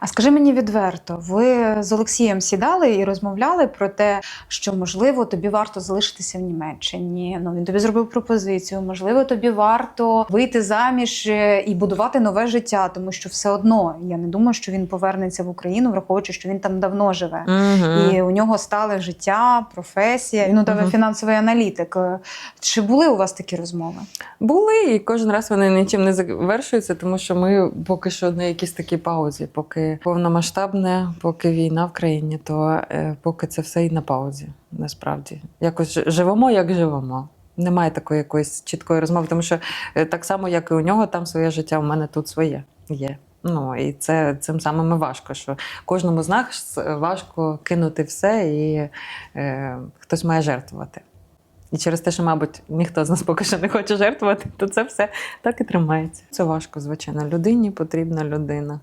А скажи мені відверто, ви з Олексієм сідали і розмовляли про те, що можливо тобі варто залишитися в Німеччині. Ну він тобі зробив пропозицію. Можливо, тобі варто вийти заміж е, і будувати нове життя, тому що все одно я не думаю, що він повернеться в Україну, враховуючи, що він там давно живе. Угу. І у нього стале життя, професія. Він у тебе Мгм. фінансовий аналітик. Е, Чи були у вас такі розмови? Були, і кожен раз вони нічим не завершуються, тому що ми поки що на якійсь такій паузі, поки повномасштабне, поки війна в країні, то е, поки це все і на паузі, насправді. Якось живемо, як живемо. Немає такої якоїсь чіткої розмови, тому що е, так само, як і у нього там своє життя, у мене тут своє є. Ну і це цим самим важко, що кожному з нас важко кинути все, і е, хтось має жертвувати. І через те, що, мабуть, ніхто з нас поки що не хоче жертвувати, то це все так і тримається. Це важко, звичайно. Людині потрібна людина.